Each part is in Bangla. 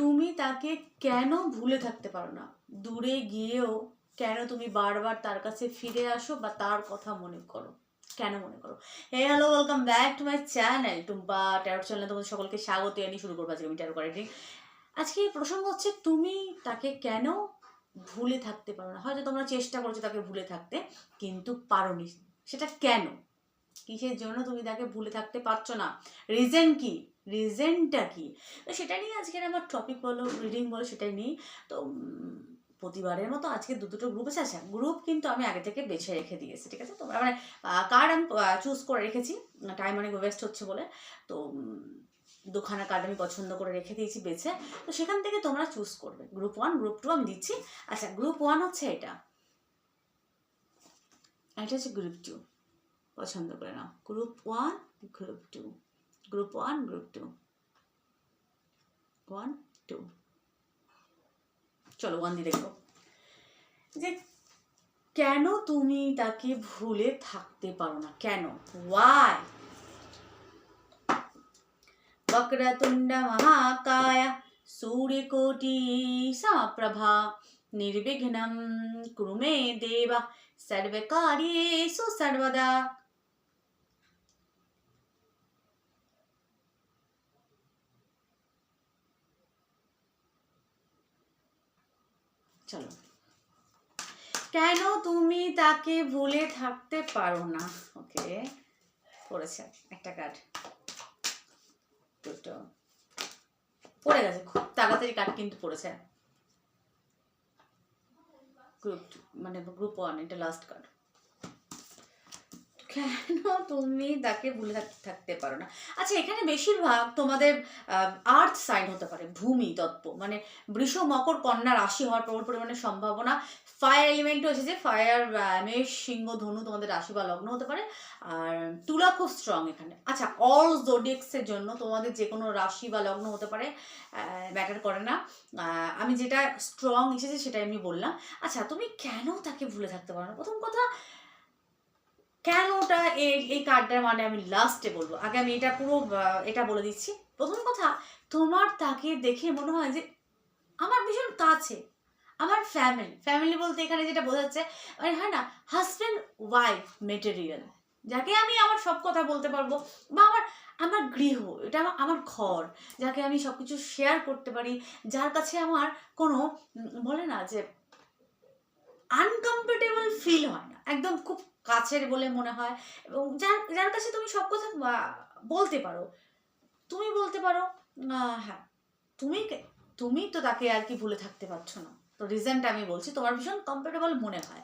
তুমি তাকে কেন ভুলে থাকতে পারো না? দূরে গিয়েও কেন তুমি বারবার তার কাছে ফিরে আসো বা তার কথা মনে করো? কেন মনে করো? Hey hello welcome back to my channel Tumpa tarot চ্যানেলে তোমাদের সকলকে স্বাগত। জানিয়ে শুরু করব আজকে আমি ট্যারো করেটিং আজকে প্রসঙ্গ হচ্ছে, তুমি তাকে কেন ভুলে থাকতে পারো না? হয়তো তোমরা চেষ্টা করছ তাকে ভুলে থাকতে, কিন্তু পারোনি। সেটা কেন? কিসের জন্য তুমি তাকে ভুলে থাকতে পারছ না? রিজন কি? রিজনটা কি? তো সেটা নিয়ে আজকের আমার টপিক বলো রিডিং বলো, সেটাই নিয়ে। তো প্রতিবারের মতো আজকে দু দুটো গ্রুপ আছে আচ্ছা গ্রুপ কিন্তু আমি আগে থেকে বেছে রেখে দিয়েছি, ঠিক আছে? তোমরা মানে কার্ড আমি চুজ করে রেখেছি টাইম অনেক ওয়েস্ট হচ্ছে বলে। তো দুখানা কার্ড আমি পছন্দ করে রেখে দিয়েছি বেছে। তো সেখান থেকে তোমরা চুজ করবে। গ্রুপ ওয়ান গ্রুপ টু আমি দিচ্ছি। আচ্ছা গ্রুপ ওয়ান হচ্ছে এটা। এটা হচ্ছে গ্রুপ টু পছন্দ করে নাও। Group one group two group one group two one two চলো ওয়ান দিয়ে দেখো যে কেন তুমি তাকে ভুলে থাকতে পারো না কেন ওয়াই वक्रतुण्ड महाकाय सूर्यकोटि समप्रभा निर्विघ्नं कुरु मे देव सर्वकार्येषु सर्वदा চলো। কেন তুমি তাকে ভুলে থাকতে পারো না? ওকে, পড়েছে একটা কার্ড দুটো। পড়ে গেছে, খুব তাড়াতাড়ি কার্ড কিন্তু পড়েছে। গ্রুপ মানে গ্রুপ ওয়ান এটা লাস্ট কার্ড কেন তুমি তাকে ভুলে থাক- থাকতে পারো না? আচ্ছা এখানে বেশিরভাগ তোমাদের আর্থ সাইন হতে পারে, ভূমি, তত্ত্ব। মানে বৃষ, মকর, কন্যা রাশি হওয়ার প্রবল পরিমাণে সম্ভাবনা। ফায়ার এলিমেন্টও এসেছে, ফায়ার মেষ, সিংহ, ধনু তোমাদের রাশি বা লগ্ন হতে পারে। আর তুলা খুব স্ট্রং এখানে। আচ্ছা অল জোডিক্সের জন্য তোমাদের যে কোনো রাশি বা লগ্ন হতে পারে ম্যাটার করে না। আমি যেটা স্ট্রং এসেছে সেটাই আমি বললাম। আচ্ছা তুমি কেন তাকে ভুলে থাকতে পারো না? প্রথম কথা কেনটা এই এই কার্ডটার মানে আমি লাস্টে বলব? আগে আমি এটা পুরো এটা বলে দিচ্ছি। প্রথম কথা, তোমার তাকে দেখে মনে হয় যে আমার ভীষণ কাছে, আমার ফ্যামিলি ফ্যামিলি বলতে এখানে যেটা বোঝাচ্ছে মানে হয় না হাজব্যান্ড ওয়াইফ মেটেরিয়াল যাকে আমি আমার সব কথা বলতে পারব, বা আমার আমার গৃহ, এটা আমার ঘর, যাকে আমি সব কিছু শেয়ার করতে পারি, যার কাছে আমার কোনো বলে না যে আনকমফোর্টেবল ফিল হয় না। একদম খুব কাছের বলে মনে হয়। এবং যার যার কাছে তুমি সব কথা বলতে পারো, তুমি বলতে পারো হ্যাঁ তুমি তুমি তো তাকে আর কি ভুলে থাকতে পারছ না। তো রিজনটা আমি বলছি, তোমার ভীষণ কমফোর্টেবল মনে হয়।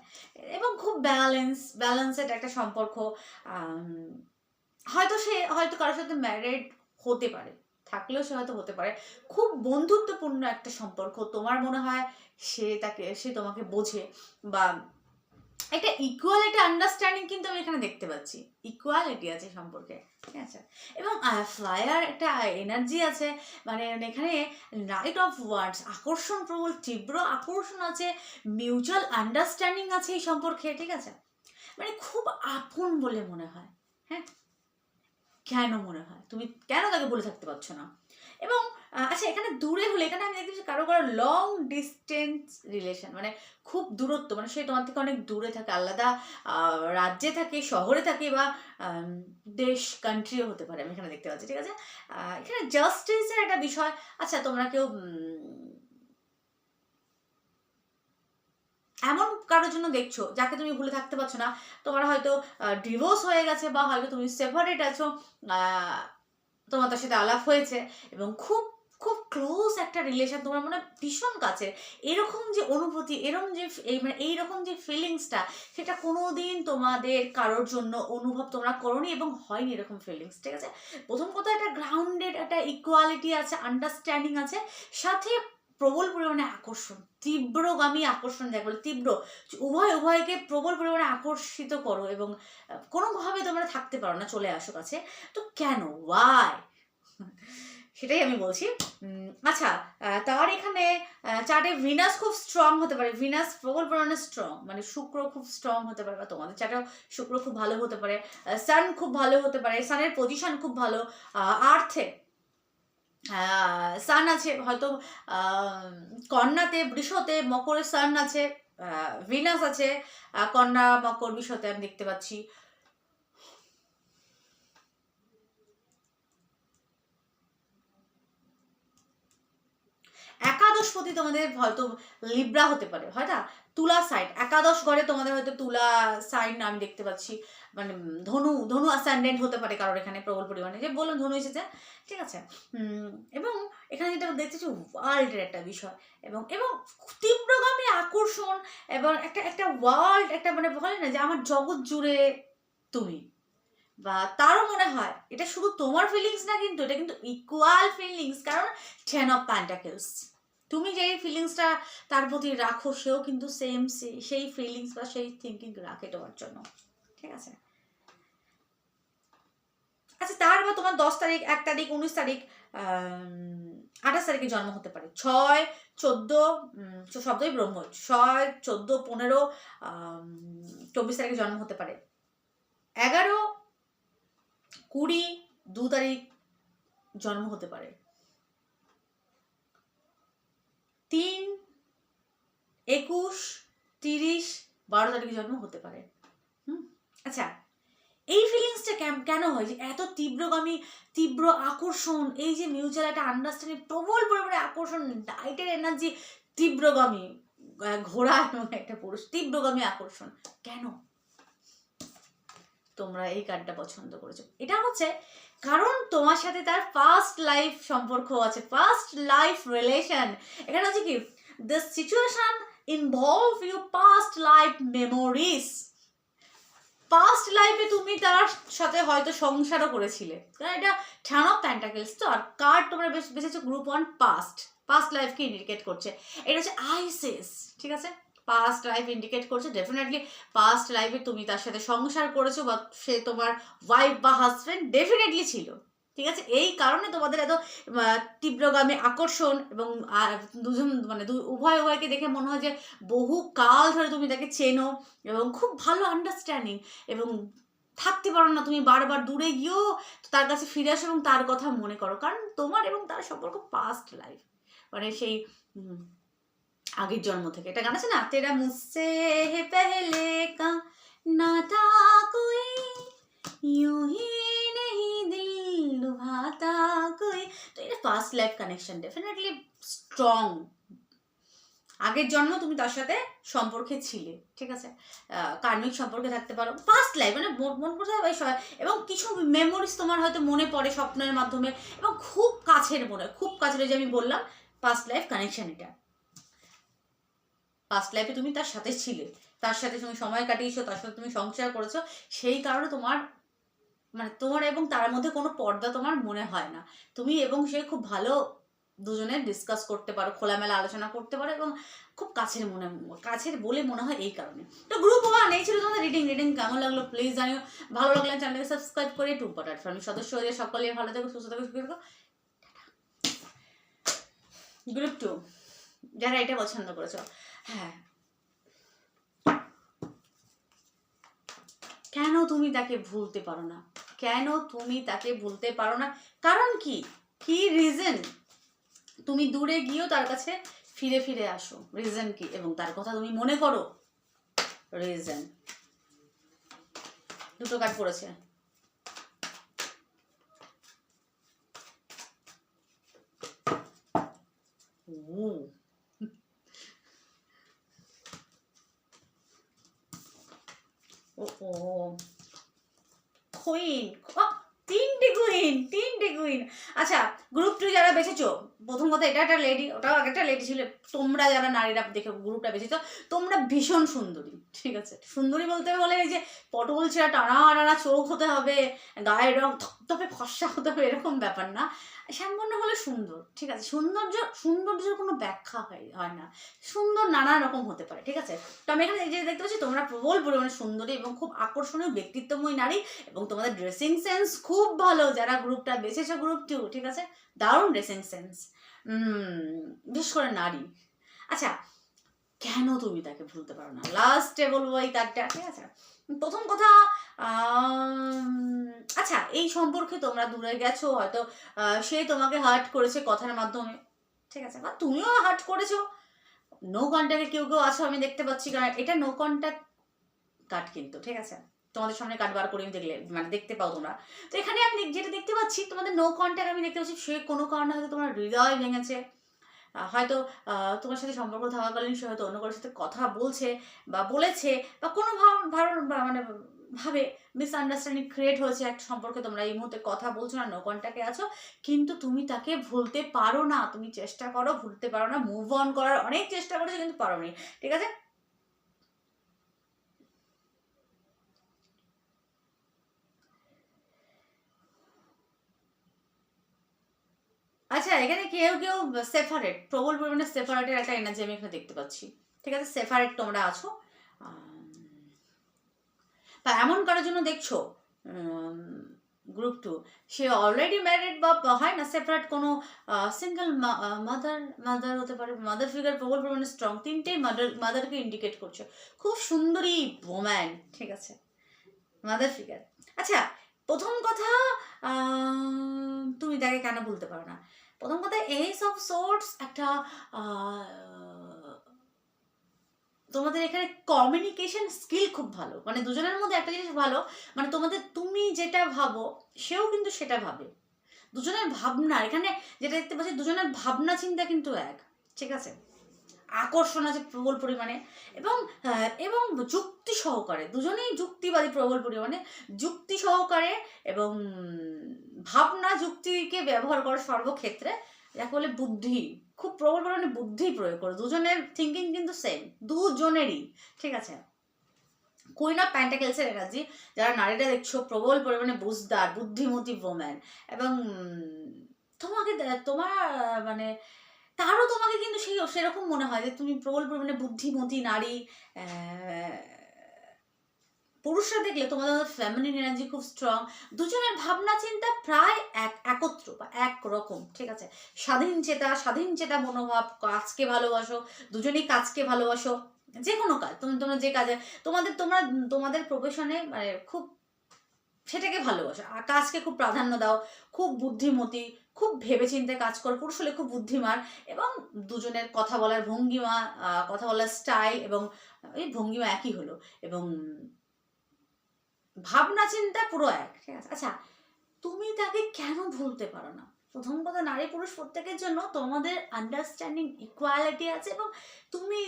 এবং খুব ব্যালেন্স ব্যালেন্সেড একটা সম্পর্ক হয়তো সে, হয়তো কারোর সাথে ম্যারিড হতে পারে, থাকলেও সে হয়তো হতে পারে। খুব বন্ধুত্বপূর্ণ একটা সম্পর্ক, তোমার মনে হয় সে তাকে, সে তোমাকে বোঝে বা একটা ইকুয়াল একটা আন্ডারস্ট্যান্ডিং কিন্তু আমি এখানে দেখতে পাচ্ছি। ইকুয়ালিটি আছে সম্পর্কে, ঠিক আছে? এবং ফায়ার একটা এনার্জি আছে মানে এখানে নাইট অফ ওয়ার্ডস আকর্ষণ প্রবল, তীব্র আকর্ষণ আছে মিউচুয়াল আন্ডারস্ট্যান্ডিং আছে এই সম্পর্কে, ঠিক আছে? মানে খুব আপন বলে মনে হয় হ্যাঁ? কেন মনে হয়? তুমি কেন তাকে বলে থাকতে পারছ না? এবং আচ্ছা এখানে দূরে হলে, এখানে আমি দেখতে পাচ্ছি কারও কারও লং ডিস্টেন্স রিলেশন মানে খুব দূরত্ব মানে সে তোমার থেকে অনেক দূরে থাকে, আলাদা রাজ্যে থাকে, শহরে থাকে বা দেশ কান্ট্রিও হতে পারে, আমি এখানে দেখতে পাচ্ছি, ঠিক আছে? এখানে জাস্টিসের একটা বিষয় আচ্ছা তোমরা কেউ এমন কারোর জন্য দেখছ, যাকে তুমি ভুলে থাকতে পারছ না, তোমার হয়তো ডিভোর্স হয়ে গেছে বা হয়তো তুমি সেপারেট আছো তোমার তার সাথে আলাপ হয়েছে এবং খুব খুব ক্লোজ একটা রিলেশন তোমার মনে হয় ভীষণ কাছে এরকম যে অনুভূতি, এরকম যে এই মানে এইরকম যে ফিলিংসটা সেটা কোনোদিন তোমাদের কারোর জন্য অনুভব তোমরা করনি এবং হয়নি এরকম ফিলিংস ঠিক আছে? প্রথম কথা একটা গ্রাউন্ডেড একটা ইকুয়ালিটি আছে আন্ডারস্ট্যান্ডিং আছে, সাথে প্রবল পরিমাণে আকর্ষণ, তীব্রগামী আকর্ষণ যাকে বলে, তীব্র। উভয়, উভয়কে প্রবল পরিমাণে আকর্ষিত করো এবং কোনোভাবে তোমরা থাকতে পারো না, চলে আসো কাছে। তো কেন? ওয়াই সেটাই আমি বলছি। আচ্ছা তার এখানে চার্টে ভিনাস খুব স্ট্রং হতে পারে। ভিনাস প্রবল পরিমাণে স্ট্রং মানে শুক্র খুব স্ট্রং হতে পারে বা তোমাদের চার্টেও শুক্র খুব ভালো হতে পারে সান খুব ভালো হতে পারে সানের পজিশন খুব ভালো আর্থে সান আছে, হয়তো কন্যাতে, বৃষতে মকরে সান আছে ভিনাস আছে কন্যা মকর বৃষতে আমি দেখতে পাচ্ছি। একাদশপতি তোমাদের হয়তো লিব্রা হতে পারে, হয় না? তুলা সাইড একাদশ ঘরে তোমাদের হয়তো তুলা সাইন আমি দেখতে পাচ্ছি। মানে ধনু ধনু অ্যাসেন্ডেন্ট হতে পারে কারোর এখানে প্রবল পরিমাণে। যে বললাম, ধনু এসেছে, ঠিক আছে। এবং এখানে যেটা দেখতেছি ওয়ার্ল্ডের একটা বিষয়। এবং এবং তীব্রগামী আকর্ষণ, এবং একটা একটা ওয়ার্ল্ড একটা মানে বলে না যে আমার জগৎ জুড়ে তুমি। বা তারও মনে হয়, এটা শুধু তোমার ফিলিংস না কিন্তু, এটা কিন্তু ইকুয়াল ফিলিংস কারণ টেন অফ প্যান্টাকেলস তুমি যেই ফিলিংসটা তার প্রতি রাখো, সেও কিন্তু সেম সেই ফিলিংস বা সেই থিঙ্কিং রাখে তোমার জন্য। ঠিক আছে? আচ্ছা তার বা তোমার দশ তারিখ, এক তারিখ, উনিশ তারিখ আঠাশ তারিখে জন্ম হতে পারে। ছয়, চোদ্দ শব্দই ব্রহ্ম। ছয়, চোদ্দ, পনেরো চব্বিশ তারিখে জন্ম হতে পারে। এগারো, কুড়ি, দু তারিখ জন্ম হতে পারে। তিন, একুশ, তিরিশ, বারো তারিখে জন্ম হতে পারে। হুম? আচ্ছা এই ফিলিংসটা কেন হয়? যে এত তীব্রগামী, তীব্র আকর্ষণ, এই যে মিউচুয়াল একটা আন্ডারস্ট্যান্ডিং প্রবল পরিমাণে আকর্ষণ ডাইটের এনার্জি তীব্রগামী ঘোড়া একটা পুরুষ, তীব্রগামী আকর্ষণ। কেন? তোমরা এই কার্ডটা পছন্দ করেছ। এটা হচ্ছে কারণ তোমার সাথে তার ফার্স্ট লাইফ সম্পর্ক আছে ফার্স্ট লাইফ রিলেশন এখানে হচ্ছে কি the situation involve you past life memories past লাইফে তুমি তার সাথে হয়তো সংসারও করেছিলে। কারণ এটা ঠ্যান অফ প্যান্টাকেলস তো আর কার তোমরা বেশ বেছেছো গ্রুপ ওয়ান পাস্ট পাস্ট লাইফকে ইন্ডিকেট করছে। এটা হচ্ছে আইসিস ঠিক আছে? পাস্ট লাইফ ইন্ডিকেট করছে। ডেফিনেটলি পাস্ট লাইফে তুমি তার সাথে সংসার করেছ বা সে তোমার ওয়াইফ বা হাজব্যান্ড ডেফিনেটলি ছিল। ঠিক আছে? এই কারণে তোমাদের এত তীব্রগামী আকর্ষণ এবং দুজন মানে উভয় উভয়কে দেখে মনে হয় যে বহু কাল ধরে তুমি তাকে চেনো এবং খুব ভালো আন্ডারস্ট্যান্ডিং এবং থাকতে পারো না তুমি বারবার দূরে গিয়েও তার কাছে ফিরে আসো এবং তার কথা মনে করো। কারণ তোমার এবং তার সম্পর্ক পাস্ট লাইফ মানে সেই আগের জন্ম থেকে। এটা গান আছে না? তেরা মুসে হে পেহলে কা নাতা কোই यूं first life connection definitely strong আগের জন্ম তুমি তার সাথে সম্পর্কে ছিলে, ঠিক আছে? কার্মিক সম্পর্কে থাকতে পারো। ফার্স্ট লাইফ মানে মন- করতে হবে সবাই, এবং কিছু মেমোরিজ তোমার হয়তো মনে পড়ে স্বপ্নের মাধ্যমে, এবং খুব কাছের মনে, খুব কাছের যে আমি বললাম ফার্স্ট লাইফ কানেকশন এটা। পাস্ট লাইফে তুমি তার সাথে ছিলে, তার সাথে তুমি সময় কাটিয়েছো, তার সাথে তুমি সংসার করেছ, সেই কারণে তোমার মানে তোমার এবং তার মধ্যে কোনো পর্দা তোমার মনে হয় না। তুমি এবং সে খুব ভালো দুজনে ডিসকাস করতে পারো, খোলামেলা আলোচনা করতে পারো এবং খুব কাছের মনে, কাছের বলে মনে হয় এই কারণে। তো গ্রুপ ওয়ান এই ছিল তোমাদের রিডিং রিডিং কেমন লাগল প্লিজ জানিও। ভালো লাগলে চ্যানেলকে সাবস্ক্রাইব করে টু পটার ফ্যামিলি সদস্য হয়ে সকলে ভালো থাকো, সুস্থ থাকো, সুখী থেকো। গ্রুপ টু যারা এটা পছন্দ করেছ হ্যাঁ। কেন তুমি তাকে ভুলতে পারো না? কেন তুমি তাকে ভুলতে পারো না? কারণ কি? কি রিজন তুমি দূরে গিয়েও তার কাছে ফিরে ফিরে আসো। রিজন কি? এবং তার কথা তুমি মনে করো। রিজন দুটো কার্ড পড়েছে। ও ও ও কুইন তিনটে কুইন তিনটে কুইন আচ্ছা গ্রুপ টু যারা বেছেছো প্রথম কথা এটা একটা লেডি ওটাও একটা লেডি ছিল, তোমরা যারা নারীরা দেখে গ্রুপটা বেছেছো, তোমরা ভীষণ সুন্দরী, ঠিক আছে? সুন্দরী বলতে বলে এই যে পটল ছেঁড়া টানা টানা চোখ হতে হবে, গায়ের রং ধপধপে ফর্সা হতে হবে, এরকম ব্যাপার না। শ্যামবর্ণ হলে সুন্দর, ঠিক আছে? সৌন্দর্য, সৌন্দর্যের কোনো ব্যাখ্যা হয় হয় না। সুন্দর নানা রকম হতে পারে, ঠিক আছে? তো আমি এখানে যে দেখতে পাচ্ছি, তোমরা প্রবল পরিমাণে সুন্দরী এবং খুব আকর্ষণীয় ব্যক্তিত্বময় নারী এবং তোমাদের ড্রেসিং সেন্স খুব ভালো যারা গ্রুপটা বেছেছো গ্রুপ টু ঠিক আছে? দারুণ ড্রেসিং সেন্স বিশেষ করে নারী। আচ্ছা কেন তুমি তাকে ভুলতে পারো না? লাস্টে বলব এই তারটা, ঠিক আছে? প্রথম কথা আচ্ছা এই সম্পর্কে তোমরা দূরে গেছো, হয়তো সে তোমাকে হার্ট করেছে কথার মাধ্যমে, ঠিক আছে? বা তুমিও হার্ট করেছ। নো কন্ট্যাক্টে কেউ কেউ আছো, আমি দেখতে পাচ্ছি, কারণ এটা নো কন্ট্যাক্ট কাট কিন্তু, ঠিক আছে? তোমাদের সামনে কাট বার করে আমি দেখলে মানে দেখতে পাও তোমরা। তো এখানে আমি যেটা দেখতে পাচ্ছি, তোমাদের নো কন্ট্যাক্ট আমি দেখতে পাচ্ছি, সে কোনো কারণে হয়তো তোমার হৃদয় ভেঙেছে। হয়তো তোমার সাথে সম্পর্ক থাকাকালীন সে হয়তো অন্য কারোর সাথে কথা বলছে বা বলেছে বা কোনো মানে ভাবে মিসআন্ডারস্ট্যান্ডিং ক্রিয়েট হয়েছে একটা সম্পর্কে তোমরা এই মুহূর্তে কথা বলছো না নো কন্ট্যাক্টে আছো। কিন্তু তুমি তাকে ভুলতে পারো না, তুমি চেষ্টা করো, ভুলতে পারো না মুভ অন করার অনেক চেষ্টা করেছ, কিন্তু পারো নি ঠিক আছে? আচ্ছা এখানে কেউ কেউ সেফারেট, প্রবল পরিমাণে সেফারেটের একটা এনার্জি আমি এখানে দেখতে পাচ্ছি। ঠিক আছে, সেফারেট তোমরা আছো। বা এমন কারোর জন্য দেখছ? গ্রুপ টু সে অলরেডি ম্যারিড বা হয় না? সেপারেট কোনো সিঙ্গেল মাদার মাদার হতে পারে মাদার ফিগার প্রবল পরিমাণে স্ট্রং তিনটেই মাদার মাদারকে ইন্ডিকেট করছে। খুব সুন্দরী ওম্যান ঠিক আছে মাদার ফিগার আচ্ছা প্রথম কথা তুমি তাকে কেন বলতে পারো না? প্রথম কথা এস অফ সোর্টস একটা তোমাদের এখানে কমিউনিকেশন স্কিল খুব ভালো। মানে দুজনের মধ্যে একটা জিনিস ভালো মানে তোমাদের তুমি যেটা ভাবো, সেও কিন্তু সেটা ভাবে। দুজনের ভাবনা, এখানে যেটা দেখতে পাচ্ছি, দুজনের ভাবনা চিন্তা কিন্তু এক। ঠিক আছে? আকর্ষণ আছে প্রবল পরিমাণে এবং এবং যুক্তি সহকারে, দুজনেই যুক্তিবাদী প্রবল পরিমাণে যুক্তি সহকারে এবং ভাবনা যুক্তিকে ব্যবহার করে সর্বক্ষেত্রে যাকে বলে বুদ্ধি, খুব প্রবল পরিমাণে বুদ্ধি প্রয়োগ করে, দুজনের থিঙ্কিং কিন্তু সেম দুজনেরই, ঠিক আছে? কুইন অফ প্যান্টাকেলসের এনার্জি যারা নারীরা দেখছ, প্রবল পরিমাণে বুঝদার, বুদ্ধিমতী ওম্যান এবং তোমাকে, তোমার মানে তারও তোমাকে কিন্তু সেই সেরকম মনে হয় যে তুমি প্রবল পরিমাণে বুদ্ধিমতী নারী পুরুষরা দেখলে তোমাদের ফ্যামিলি এনার্জি খুব স্ট্রং দুজনের ভাবনা চিন্তা প্রায় এক, একত্র বা এক রকম, ঠিক আছে? স্বাধীন চেতা স্বাধীন চেতা মনোভাব, কাজকে ভালোবাসো, দুজনেই কাজকে ভালোবাসো যে কোনো কাজ, তুমি, তোমরা যে কাজে, তোমাদের, তোমরা, তোমাদের প্রফেশনে মানে খুব সেটাকে ভালোবাসো। আর কাজকে খুব প্রাধান্য দাও, খুব বুদ্ধিমতী, খুব ভেবেচিন্তে কাজ করো, পুরুষ হলে খুব বুদ্ধিমান এবং দুজনের কথা বলার ভঙ্গিমা কথা বলার স্টাইল এবং, এই ভঙ্গিমা একই হলো এবং ভাবনা চিন্তা পুরো এক, ঠিক আছে? আচ্ছা তুমি তাকে কেন ভুলতে পারো না? প্রথম কথা নারী পুরুষ প্রত্যেকের জন্য তোমাদের আন্ডারস্ট্যান্ডিং ইকুয়ালিটি আছে এবং তুমি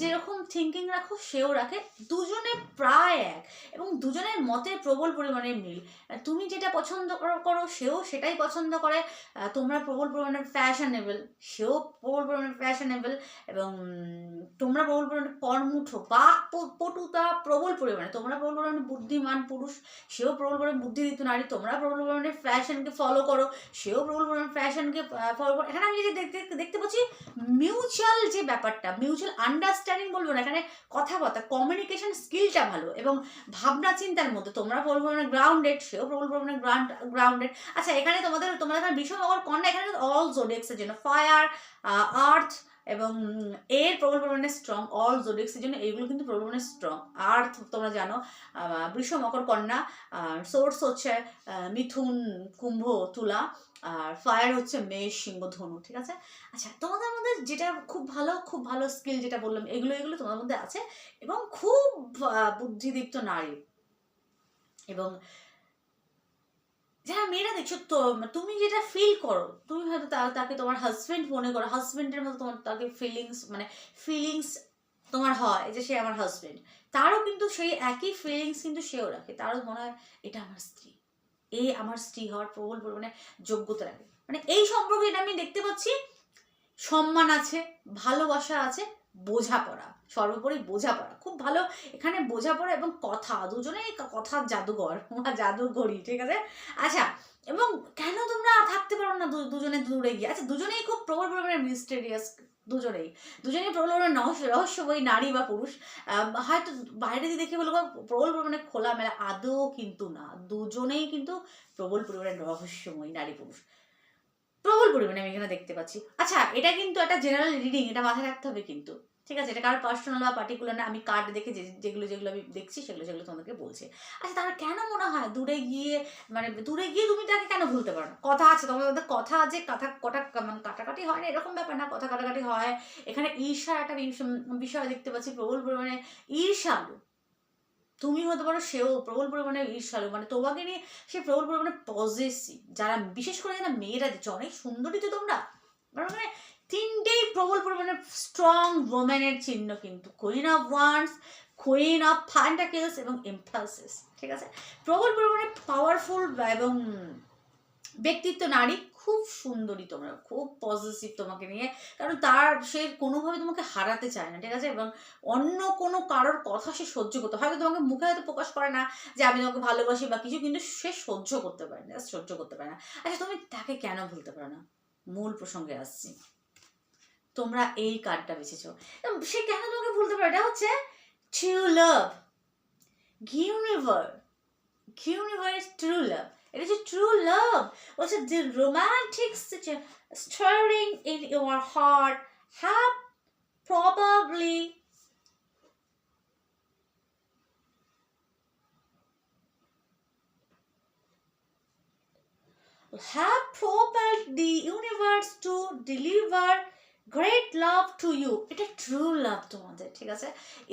যেরকম থিঙ্কিং রাখো, সেও রাখে। দুজনে প্রায় এক, এবং দুজনের মতে প্রবল পরিমাণে মিল। তুমি যেটা পছন্দ করো সেও সেটাই পছন্দ করে। তোমরা প্রবল পরিমাণে ফ্যাশনেবল সেও প্রবল পরিমাণে ফ্যাশনেবল এবং তোমরা প্রবল পরিমাণে কর্মঠ, বা পটুতা প্রবল পরিমাণে। তোমরা প্রবল পরিমাণে বুদ্ধিমান পুরুষ, সেও প্রবল পরিমাণে বুদ্ধিদীপ্ত নারী। তোমরা প্রবল পরিমাণে ফ্যাশনকে ফলো করো, সেও প্রবল পরিমাণে ফ্যাশনকে ফলো করো। এখানে আমি যে দেখতে দেখতে পাচ্ছি মিউচুয়াল যে ব্যাপারটা মিউচুয়াল আন্ডারস্ট্যান্ডিং বলব না, এখানে কথা কথাবার্তা কমিউনিকেশন স্কিলটা ভালো এবং ভাবনা চিন্তার মধ্যে, তোমরা বলব না গ্রাউন্ডেড সেও প্রবল না গ্রাউন্ড গ্রাউন্ডেড আচ্ছা এখানে তোমাদের তোমাদের এখানে বিষয় অগর কন্যা, এখানে অল জোডেক্সের জন্য। ফায়ার আর্থ এবং এর প্রবল পরিমাণে স্ট্রং অল জোডেক্সের জন্য এইগুলো কিন্তু প্রবল পরিমাণে স্ট্রং আর্থ তোমরা জানো বৃষ, মকর, কন্যা সোর্স হচ্ছে মিথুন, কুম্ভ, তুলা, আর ফায়ার হচ্ছে মেষ, সিংহ, ধনু, ঠিক আছে? আচ্ছা তোমাদের মধ্যে যেটা খুব ভালো খুব ভালো স্কিল যেটা বললাম, এগুলো এগুলো তোমাদের মধ্যে আছে এবং খুব বুদ্ধিদীপ্ত নারী। এবং যারা মেয়েরা দেখছ, তো তুমি যেটা ফিল করো, তুমি হয়তো তাকে তোমার হাজবেন্ড মনে করো হাজবেন্ডের মতো তোমার তাকে ফিলিংস মানে ফিলিংস তোমার হয় যে সে আমার হাজবেন্ড তারও কিন্তু সেই একই ফিলিংস কিন্তু সেও রাখে। তারও মনে হয় এটা আমার স্ত্রী। এই আমার স্ত্রী হওয়ার প্রবল পরিমাণে যোগ্যতা রাখে। মানে এই সম্পর্কে এটা আমি দেখতে পাচ্ছি। সম্মান আছে, ভালোবাসা আছে বোঝাপড়া, সর্বোপরি বোঝাপড়া। খুব ভালো এখানে বোঝাপড়া এবং কথা, দুজনেই কথা জাদুঘর বা জাদুঘরই, ঠিক আছে? আচ্ছা এবং কেন তোমরা থাকতে পারো না দুজনে দূরে গিয়ে? আচ্ছা দুজনেই খুব প্রবল পরিমাণে মিস্টেরিয়াস দুজনেই। দুজনেই প্রবল রহস্য রহস্যময়ী নারী বা পুরুষ। হয়তো বাইরে দিয়ে দেখে বলব প্রবল পরিমাণে খোলামেলা, আদৌ কিন্তু না। দুজনেই কিন্তু প্রবল পরিমাণে রহস্যময়ী নারী, পুরুষ। প্রবল পরিমাণে আমি এখানে দেখতে পাচ্ছি। আচ্ছা এটা কিন্তু একটা জেনারেল রিডিং এটা মাথায় রাখতে হবে কিন্তু। ঠিক আছে? এটা কারোর পার্সোনাল বা পার্টিকুলার না, আমি কার্ড দেখে যে, যেগুলো যেগুলো আমি দেখছি, সেগুলো সেগুলো তোমাদেরকে বলছি। আচ্ছা তার কেন মনে হয় দূরে গিয়ে মানে দূরে গিয়ে তুমি তাকে কেন ভুলতে পারো না? কথা আছে, তোমাদের কথা আছে, কথা কটা মানে কাটাকাটি হয় না, এরকম ব্যাপার না, কথা কাটাকাটি হয়। এখানে ঈর্ষার একটা বিষয় দেখতে পাচ্ছি, প্রবল পরিমাণে ঈর্ষালু। তুমি হতে পারো সেও প্রবল পরিমাণে ঈর্ষালু। মানে তোমাকে নিয়ে সে প্রবল পরিমাণে পজিটিভ যারা বিশেষ করে যারা মেয়েরা দিচ্ছে অনেক সুন্দরী তো তোমরা। মানে তিনটেই প্রবল পরিমাণে স্ট্রং ওমেনের চিহ্ন কিন্তু। Queen of wands queen of pentacles এবং ইম্পালসেস ঠিক আছে? প্রবল পরিমাণে পাওয়ারফুল এবং ব্যক্তিত্ব নারী। খুব সুন্দরী তোমরা, খুব পজিটিভ তোমাকে নিয়ে। কারণ তার, সে কোনোভাবে তোমাকে হারাতে চায় না, ঠিক আছে? এবং অন্য কোনো কারোর কথা সে সহ্য করতে, হয়তো তোমাকে মুখে হয়তো প্রকাশ করে না যে, আমি তোমাকে ভালোবাসি বা কিছু, কিন্তু সে সহ্য করতে পারে না সহ্য করতে পারে না। আচ্ছা তুমি তাকে কেন ভুলতে পারো না? মূল প্রসঙ্গে আসছি। তোমরা এই কার্ডটা বেছেছো। সে কেন তোমাকে ভুলতে পারে? এটা হচ্ছে ট্রু লাভ গিউনিভার গিউনিভার ট্রু লাভ এটা হচ্ছে ট্রু লাভ বলছে the romantic stirring in your heart have probably have propelled the universe to deliver great love to you এটা ট্রু লাভ তোমাদের ঠিক আছে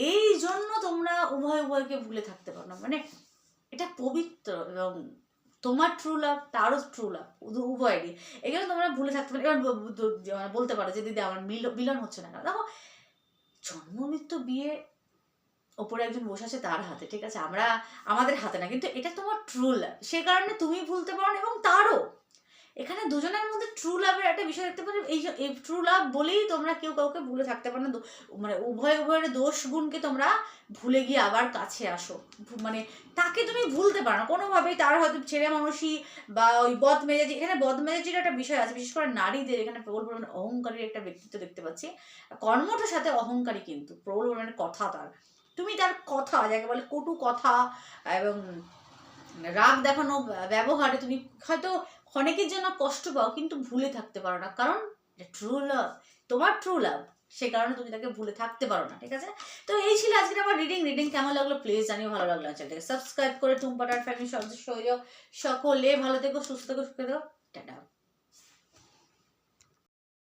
এই জন্য তোমরা উভয় উভয়কে ভুলে থাকতে পারো না মানে এটা পবিত্র এবং তোমার ট্রু লাভ তারও ট্রু লাভ উভয়েরই। এগুলো তোমরা ভুলে থাকতে পারো। এবার মানে বলতে পারো যে, দিদি, আমার মিল, মিলন হচ্ছে না দেখো, জন্ম, মৃত্যু, বিয়ে, ওপরে একজন বসে আছে তার হাতে, ঠিক আছে? আমরা, আমাদের হাতে না, কিন্তু এটা তোমার ট্রু লাভ সে কারণে তুমি ভুলতে পারো এবং তারও। এখানে দুজনের মধ্যে ট্রু লাভের একটা বিষয় দেখতে পারো। এই ট্রু লাভ বলেই তোমরা কেউ কাউকে ভুলে থাকতে পারো না। মানে উভয় উভয়ের দোষ গুণকে তোমরা ভুলে গিয়ে আবার কাছে আসো। মানে তাকে তুমি ভুলতে পারো না। কোনোভাবেই তার হয়তো ছেলে মানুষই বা ওই বদ মেজাজি এখানে বদ মেজাজির একটা বিষয় আছে, বিশেষ করে নারীদের এখানে প্রবল পরিমাণে অহংকারীর একটা ব্যক্তিত্ব দেখতে পাচ্ছি। কর্মটার সাথে অহংকারী কিন্তু, প্রবল পরিমাণে কথা তার। তুমি তার কথা, যাকে বলে কটু কথা এবং রাগ দেখানো ব্যবহারে তুমি হয়তো অনেকের জন্য কষ্ট পাও, কিন্তু ভুলে থাকতে পারো না। কারণ ট্রু লাভ তোমার ট্রু লাভ সে কারণে তুমি তাকে ভুলে থাকতে পারো না, ঠিক আছে? তো এই ছিল আজকে আমার রিডিং রিডিং কেমন লাগল প্লিজ জানিও, ভালো লাগল চ্যানেলটাকে সাবস্ক্রাইব করে টুম্পাটার ফ্যামিলি সদস্য হয়ে যাও সকলে। ভালো থেকো, সুস্থ থেকো, সুখে থেকো। টাটা।